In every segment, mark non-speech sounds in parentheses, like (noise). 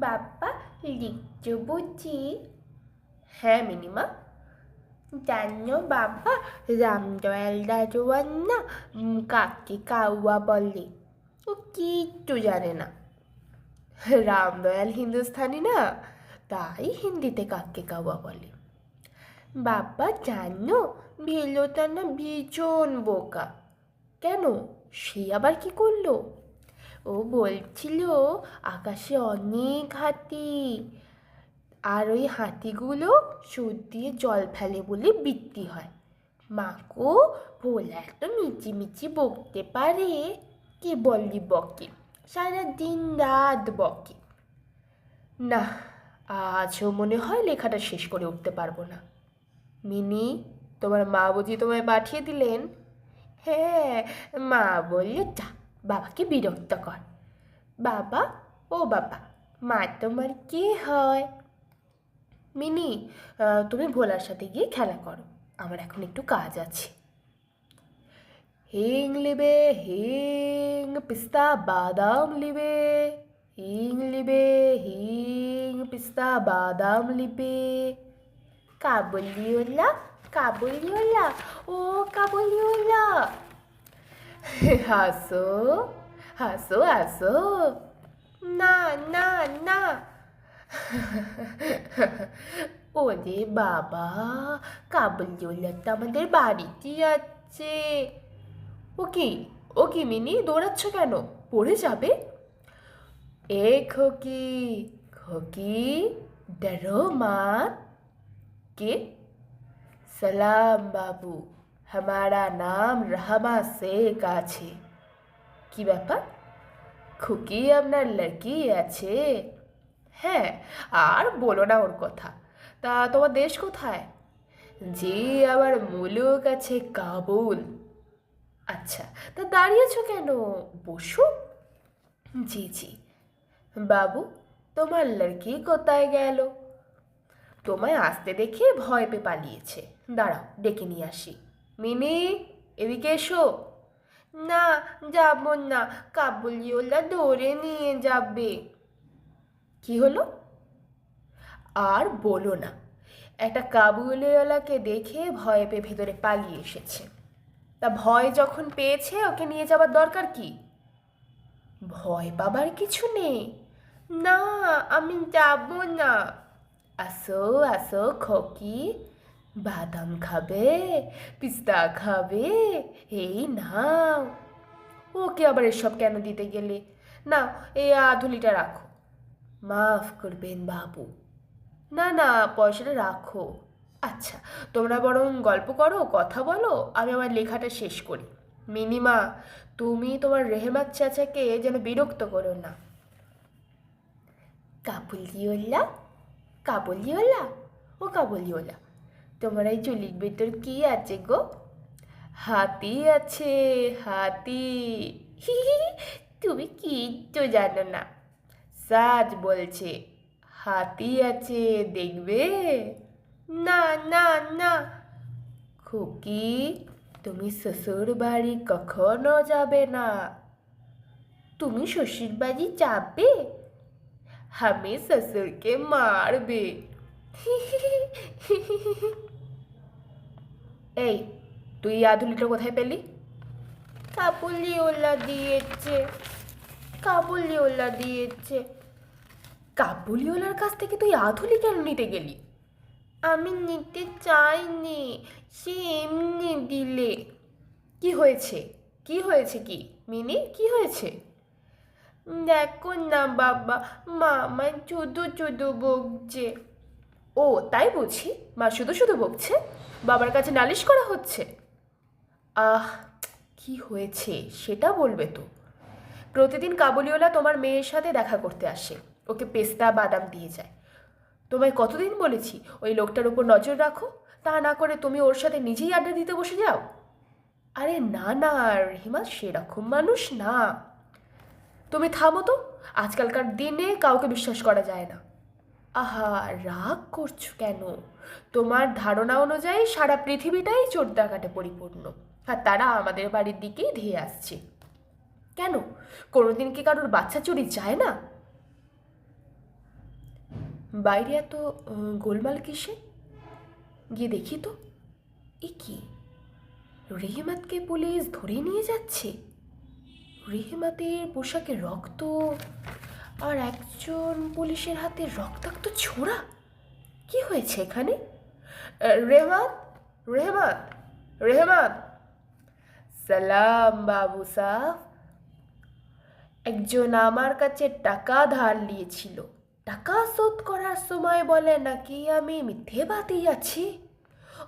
বাপ্পা লিখছো বুঝি হ্যাঁ মিনিমা। জানো বাবা রামদয়াল দারোয়ান না কাকে কাউয়া বলে। ও কিচ্ছু জানে না। রামদয়াল হিন্দুস্থানি না, তাই হিন্দিতে কাকে কাউয়া বলে। বাবা জানো, ভেলোটা না ভীষণ বোকা। কেন? সে আবার কি করল? ও বলছিল, আকাশে অনেক হাতি। আর ওই হাতিগুলো সুদ দিয়ে জল ফেলে বলে বৃত্তি হয়। মাকো ভোলা এত মিচি মিচি বকতে পারে। কে বললি বকে? সারা দিন রাত বকে। না, আজও মনে হয় লেখাটা শেষ করে উঠতে পারব না। মিনি, তোমার মা বুঝি তোমায় পাঠিয়ে দিলেন? হ্যাঁ মা বললে যা। বাবাকে বিরক্ত কর। বাবা, ও বাবা, মা তোমার কে হয়? মিনি তুমি ভোলার সাথে গিয়ে খেলা করো। আমার এখন একটু কাজ আছে। হিং লিবে, হিং পিস্তা বাদাম লিবে। হিং লিবে, হিং পিস্তা বাদাম লিবে। কাবুলিওলা কাবুলিওলা, ও কাবুলিওলা। (laughs) হাসো হাসো হাসো। না না না। (laughs) ওরে বাবা কাবুলিওলাটা আমাদের বাড়িতে যাচ্ছে। ও কি ও কি মিনি, দৌড়াচ্ছ কেন? পড়ে যাবে। এ খোকি খোকি ডরো মা। কে? সালাম বাবু। हमारा নাম রহমা শেখ আছে কি ব্যাপার খুকি আপনার লড়কি আছে হ্যাঁ আর বলো না ওর কথা তা তোমার দেশ কোথায় জি আমার মুলুক আছে কাবুল আচ্ছা তা দাঁড়িয়েছো কেন বসো জি জি বাবু তোমার লড়কি কোথায় গেল তোমায় আসতে দেখে ভয় পেয়ে পালিয়েছে দাঁড়াও ডেকে নিয়ে আসি মিনি এদিকে এসো না যাব না কাবুলিওলা ধরে নিয়ে যাবে কি হলো আর বলো না একটা কাবুলিওয়ালাকে দেখে ভয় পেয়ে ভেতরে পালিয়ে এসেছে। তা ভয় যখন পেয়েছে, ওকে নিয়ে যাবার দরকার কি? ভয় পাবার কিছু নেই। না, আমি যাব না। আসো আসো, খোকি। বাদাম খাবে, পিস্তা খাবে, এই নাও। ওকে আবার এসব কেন দিতে গেলে? না এই আধুলিটা রাখো। মাফ করবেন বাবু। না না, পয়সাটা রাখো। আচ্ছা তোমরা বরং গল্প করো, কথা বলো, আমি আমার লেখাটা শেষ করি। মিনিমা, তুমি তোমার রেহমাত চাচাকে যেন বিরক্ত করো না। কাবুলিওলা কাবুলিওলা ও কাবুলিওলা তোমার এই চুলির ভেতর কি আছে গো? হাতি আছে হাতি। হি হি হি, তুমি কিচ্ছু জানো না। সাজ বলছে হাতি আছে দেখবে? না না না। খুকি তুমি শ্বশুর বাড়ি কখনো যাবে না। তুমি শ্বশুর বাড়ি যাবে? আমি শ্বশুরকে মারবে। (laughs) এই তুই এই আধুলিটা কোথায় পেলি? কাবুলিওলা দিয়েছে। কাবুলিওলা দিয়েছে। কাবুলিওলার কাছ থেকে তুই আধুলি কেন নিতে গেলি? আমি নিতে চাইনি সে এমনি দিলে। কি হয়েছে? কি হয়েছে কি? মিনি কি হয়েছে? দেখো না বাবা মা আমায় শুধু শুধু বকছে। ও তাই বুঝি মা শুধু শুধু বকছে? বাবার কাছে নালিশ করা হচ্ছে। আহ, কি হয়েছে সেটা বলবে তো। প্রতিদিন কাবুলিওলা তোমার মেয়ের সাথে দেখা করতে আসে। ওকে পেস্তা বাদাম দিয়ে যায়। তোমায় কতদিন বলেছি ওই লোকটার উপর নজর রাখো, তা না করে তুমি ওর সাথে নিজেই আড্ডা দিতে বসে যাও। আরে না না রহিমা সেরকম মানুষ না। তুমি থামো তো, আজকালকার দিনে কাউকে বিশ্বাস করা যায় না। আহা, রাগ করছ কেন? তোমার ধারণা অনুযায়ী সারা পৃথিবীটাই চোর ডাকাটে পরিপূর্ণ। আর তারা আমাদের বাড়ির দিকেই ধেয়ে আসছে। কেন? কোনোদিন কি কারোর বাচ্চা চুরি যায় না? বাইরে এত গোলমাল কিসে গিয়ে দেখি তো। এ কি? রেহেমাতকে পুলিশ ধরে নিয়ে যাচ্ছে? রেহেমাতের পোশাকে রক্ত? আর একজন পুলিশের হাতে রক্তাক্ত ছোড়া? কি হয়েছে এখানে? আহ, রেহমাত রেহমাত রেহমাত সালাম বাবু সাহ একজন আমার কাছে টাকা ধার নিয়েছিল। টাকা শোধ করার সময় বলে নাকি আমি মিথ্যে মিথ্যেবাদী আছি?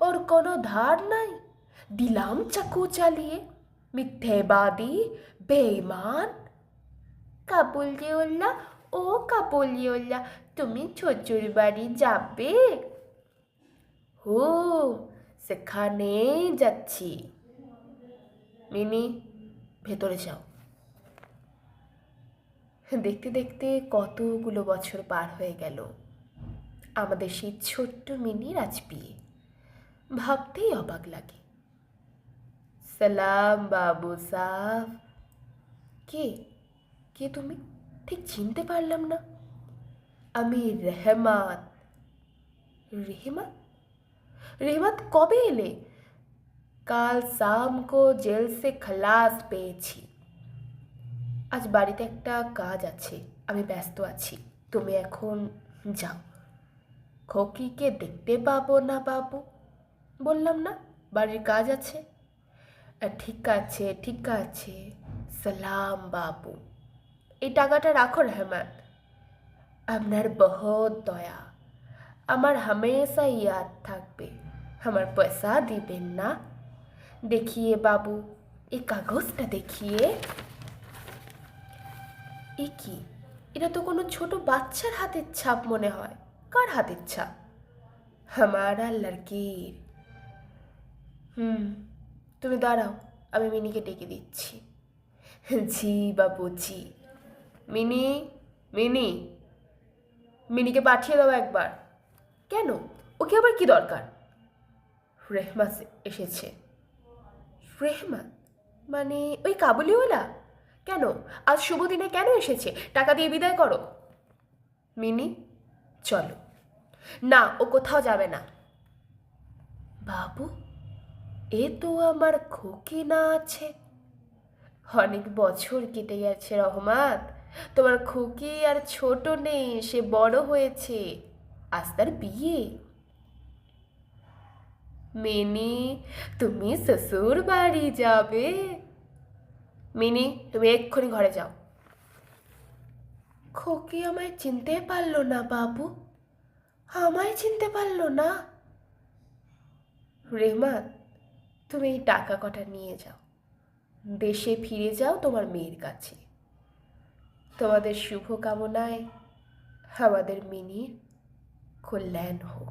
ওর কোনো ধার নাই? দিলাম চাকু চালিয়ে। মিথ্যে মিথ্যেবাদী বেইমান কাবুলিওল্লা ও কাবুলিওল্লা তুমি শ্বশুর বাড়ি যাবে? হো সেখানেই যাচ্ছি। মিনি, ভেতরে যাও। দেখতে দেখতে কতগুলো বছর পার হয়ে গেল। আমাদের সেই ছোট্ট মিনি রাজপিয়ে ভাবতেই অবাক লাগে। সালাম বাবু সাহ কে? কে তুমি ঠিক চিনতে পারলাম না আমি রেহমাত রেহমাত রেহমাত কবে এলে কাল শাম কো জেল সে খালাস পেয়েছি আজ বাড়িতে একটা কাজ আছে আমি ব্যস্ত আছি তুমি এখন যাও খকিকে দেখতে পাবো না বাবু বললাম না বাড়ির কাজ আছে ঠিক আছে ঠিক আছে সালাম বাবু এই টাকাটা রাখো রহমান। আপনার বহুত দয়া। আমার হামেশা ইয়াদ থাকবে। আমার পয়সা দিবেন না। দেখিয়ে বাবু, এই কাগজটা দেখিয়ে। এ কি? এটা তো কোনো ছোট বাচ্চার হাতের ছাপ মনে হয়। কার হাতের ছাপ? হামারা লড়কির হুম, তুমি দাঁড়াও, আমি মিনিকে ডেকে দিচ্ছি। জি বাবু, জি। মিনি মিনি, মিনিকে পাঠিয়ে দাও একবার। কেন? ওকে আবার কি দরকার? রেহমা এসেছে। রেহমান মানে ওই কাবুলিওয়ালা? কেন? আজ শুভ দিনে কেন এসেছে? টাকা দিয়ে বিদায় করো। মিনি, চলো। না, ও কোথাও যাবে না। বাবু, এ তো আমার খুকি না আছে। অনেক বছর কেটে গেছে রহমান তোমার খুকি আর ছোট নেই, সে বড় হয়েছে। আজ তার বিয়ে। মিনি, তুমি শ্বশুর বাড়ি যাবে। মিনি, তুমি এক্ষুনি ঘরে যাও। খোকি আমায় চিনতে পারল না, বাবু। আমায় চিনতে পারল না। রেহমান তুমি এই টাকা কটা নিয়ে যাও। দেশে ফিরে যাও তোমার মেয়ের কাছে। তোমাদের শুভ কামনায় আমাদের মিনির কল্যাণ হোক।